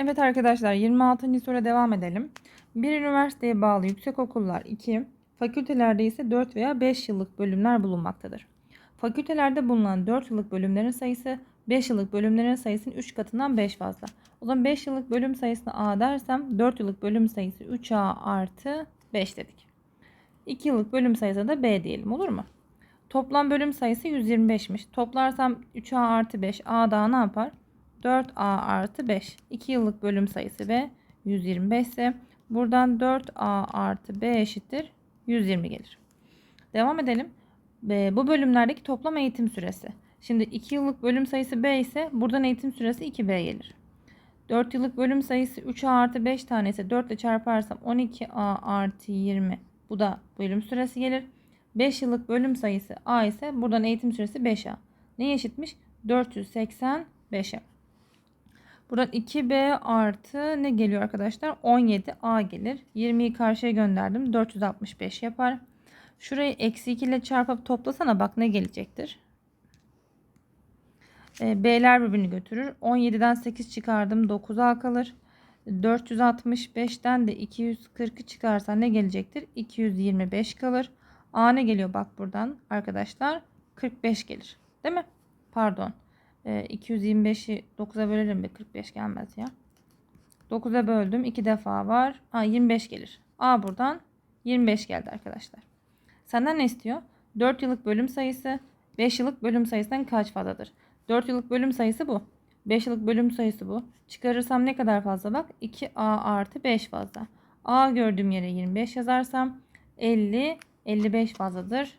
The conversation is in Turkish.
Evet arkadaşlar 26. soru devam edelim. Bir üniversiteye bağlı yüksek okullar 2, fakültelerde ise 4 veya 5 yıllık bölümler bulunmaktadır. Fakültelerde bulunan 4 yıllık bölümlerin sayısı 5 yıllık bölümlerin sayısının 3 katından 5 fazla. O zaman 5 yıllık bölüm sayısına A dersem 4 yıllık bölüm sayısı 3A artı 5 dedik. 2 yıllık bölüm sayısı da B diyelim olur mu? Toplam bölüm sayısı 125'miş. Toplarsam 3A artı 5 A daha ne yapar? 4A artı 5. 2 yıllık bölüm sayısı ve 125 ise buradan 4A artı B eşittir 120 gelir. Devam edelim. Ve bu bölümlerdeki toplam eğitim süresi. Şimdi 2 yıllık bölüm sayısı B ise buradan eğitim süresi 2B gelir. 4 yıllık bölüm sayısı 3A artı 5 tane ise 4 ile çarparsam 12A artı 20. Bu da bölüm süresi gelir. 5 yıllık bölüm sayısı A ise buradan eğitim süresi 5A. Neye eşitmiş? 485'e. Buradan 2B artı ne geliyor arkadaşlar? 17A gelir. 20'yi karşıya gönderdim. 465 yapar. Şurayı eksi 2 ile çarpıp toplasana bak ne gelecektir. E, B'ler birbirini götürür. 17'den 8 çıkardım. 9A kalır. 465'ten de 240'ı çıkarsan ne gelecektir? 225 kalır. A ne geliyor bak buradan arkadaşlar? 45 gelir. Değil mi? Pardon. E, 225'i 9'a bölelim bir 45 gelmez ya. 9'a böldüm. 2 defa var. Ha 25 gelir. A buradan 25 geldi arkadaşlar. Senden ne istiyor? 4 yıllık bölüm sayısı 5 yıllık bölüm sayısından kaç fazladır? 4 yıllık bölüm sayısı bu. 5 yıllık bölüm sayısı bu. Çıkarırsam ne kadar fazla bak? 2A artı 5 fazla. A gördüğüm yere 25 yazarsam 50, 55 fazladır